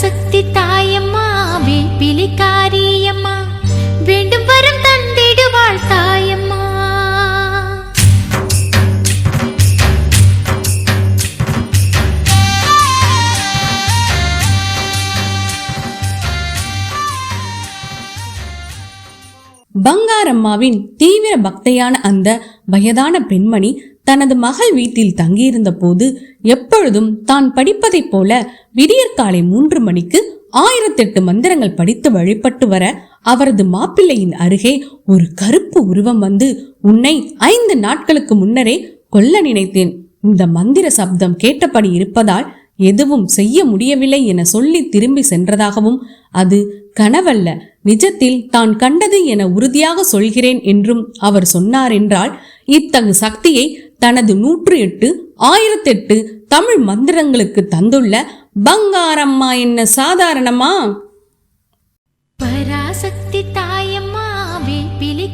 சக்தி தாயம்மா வேப்பிலிக்காரியம்மா வேண்டும் வரம் தந்திடுவாள் தாயம்மா பங்காரம்மாவின் தீவிர பக்தையான அந்த வயதான பெண்மணி தனது மகள் வீட்டில் தங்கியிருந்த போது எப்பொழுதும் தான் படிப்பதைப் போல விடியற்காலை மூன்று மணிக்கு ஆயிரத்தெட்டு மந்திரங்கள் படித்து வழிபட்டு வர அவரது மாப்பிள்ளையின் அருகே ஒரு கருப்பு உருவம் வந்து உன்னை ஐந்து நாட்களுக்கு முன்னரே கொல்ல நினைத்தேன். இந்த மந்திர சப்தம் கேட்டபடி இருப்பதால் எதுவும் செய்ய முடியவில்லை என சொல்லி திரும்பி சென்றதாகவும் அது கனவல்ல. நிஜத்தில் தான் கண்டது என உறுதியாக சொல்கிறேன் என்றும் அவர் சொன்னார் என்றால் இத்தகு சக்தியை தனது நூற்று எட்டு ஆயிரத்தெட்டு தமிழ் மந்திரங்களுக்கு தந்துள்ள பங்காரம்மா என்ன சாதாரணமா? பராசக்தி தாயம்மா வேப்பிலி